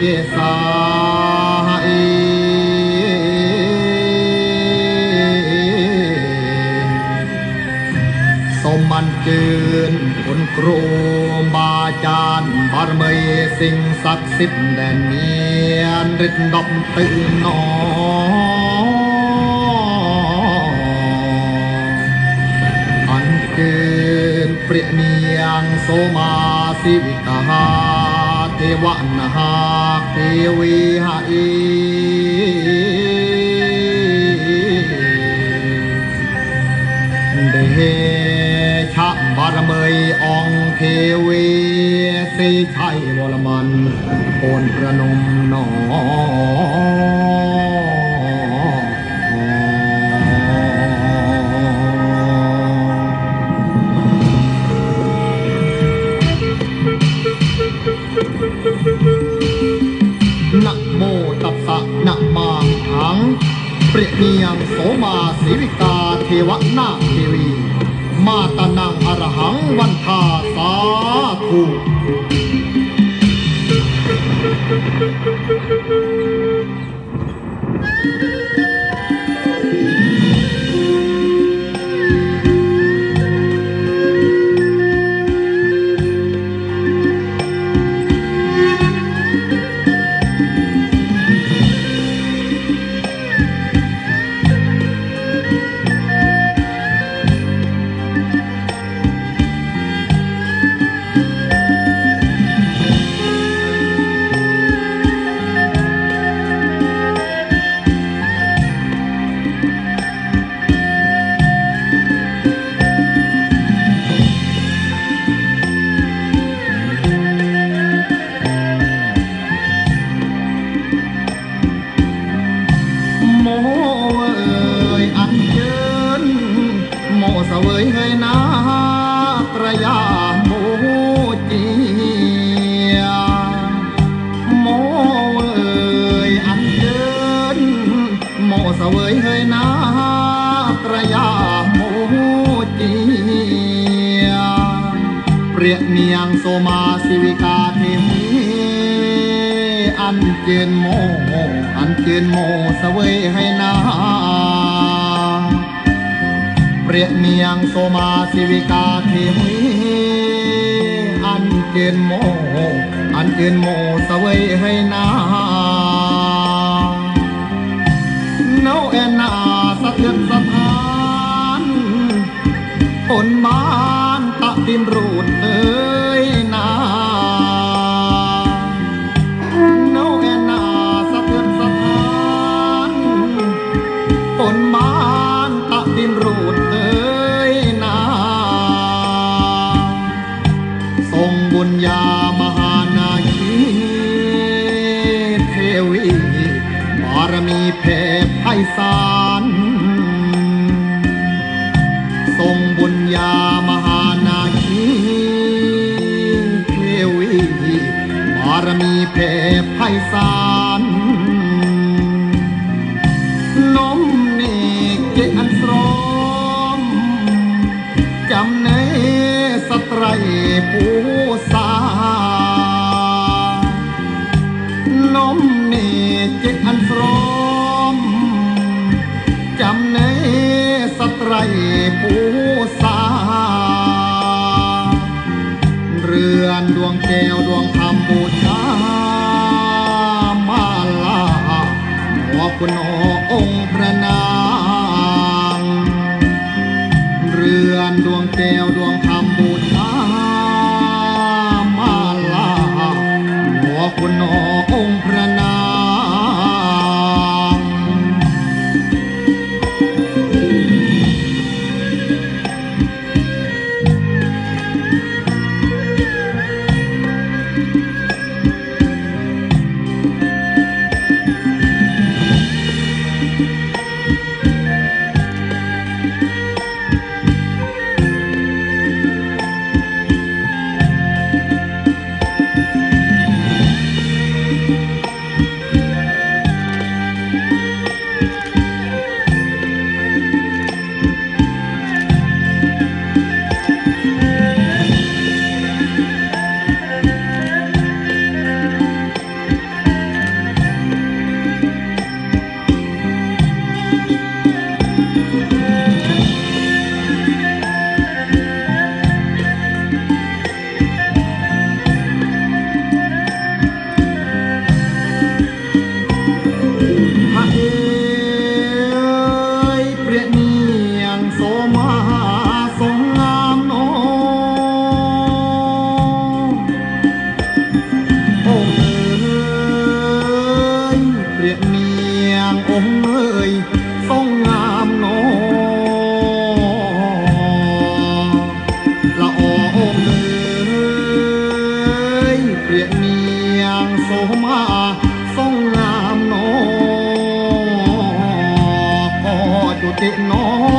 ជាសអីសូមបានជឿនគុណគ្រូបាចារ្យបារមីសិងស័ក្តិសិទ្ធដែលមានរិទ្ធដប់ទៅណោអន្តិព្រះនាងសូមាសិវិកាទេវនាហា เปรียเนียงโสมาสิวิกาเทวนาหาเทวีหาอีเดชะบารมีองเทวีสิชัยวรมันโอนประนมหนอ เปรียเนียงโสมาศิวิกาเทวนาเทวี มาตานังอรหังวันทาสาธุ โมเสวยเฮยนาตระยาโมจีโมเอยอันเชิญโมเสวยเฮยนาตระยาโมจีเปรียเนียงโสมาสิวิกาเทมีอันเจนโมอันเจนโมเสวยให้นา เรียเนียงโสมาสิวิกาเทมีอันเจนโม อันเจนโมเสวยให้นาเนาแอนนาสะเทือนสะพานผลมานตะดิมรูดเอ ทรงบุญญามหานาคีเทวีบารมีเพศไพศาลทรงบุญญามหานาคีเทวีบารมีเพไพศาล สานมเนกเกอันสรอม จำในสตรผู้สา เรือนดวงแก้วดวงธรรมบูชามาลาหัวคุณออ อองค์พระ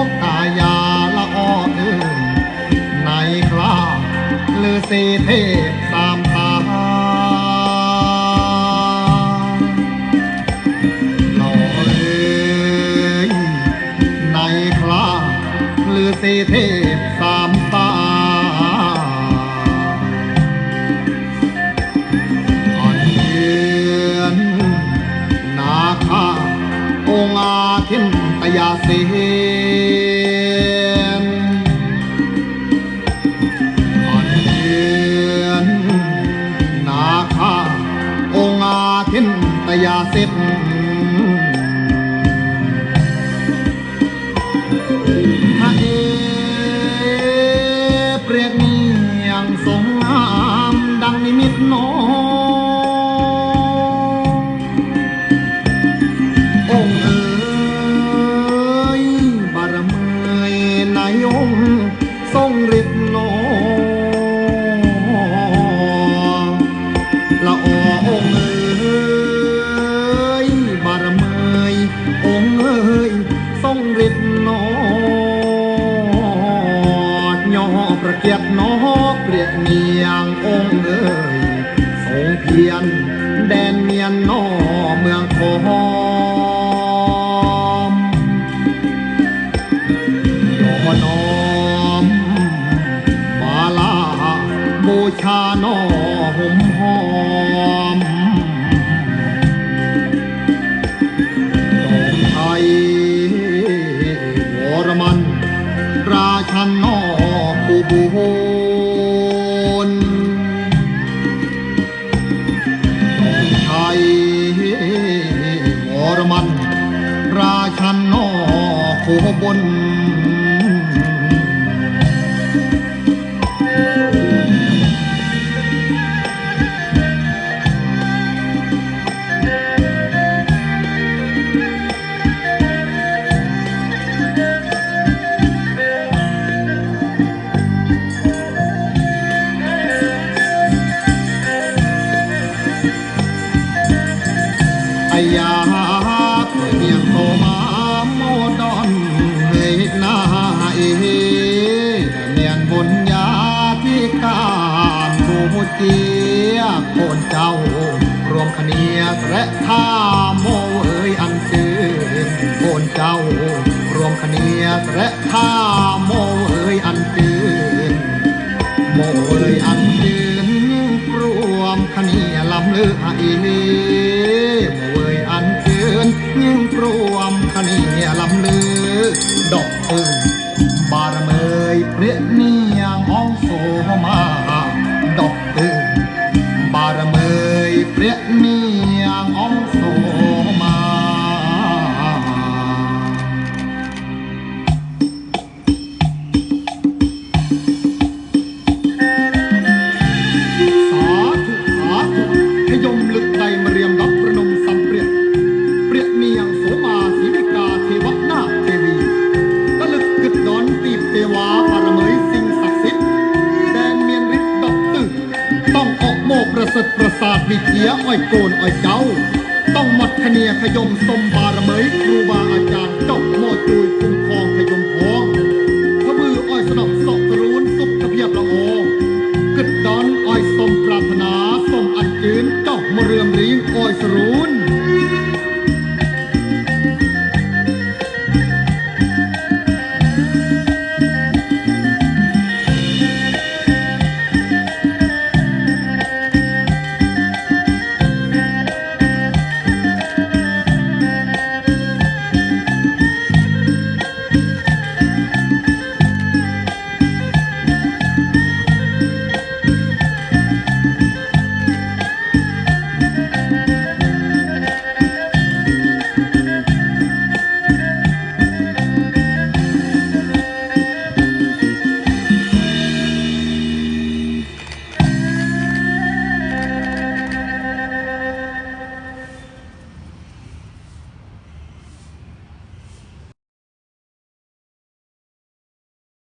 กตายาละอ้อเอ่นในคราลือสีเทพตามตาหล่อเอ่ยในคราลือสีเทพ ชาหนอห่มหอมดอกไทยวรมัน ราชันนอคูบุญดอกไทยวรมัน ราชันนอคูบนียสและท่าโมเอ๋ยอันจืนโบนเจ้ารวมขเนียสและท่าโมเอ๋ยอันจืนโมเอ๋ยอันจืนรวมขเนียลำเลืออีลีโมเอ๋ยอันจืนยิ่งรวมขเนียลำเลือดอกพึ่งบารเมยเปรียเนียงอ้องโสมา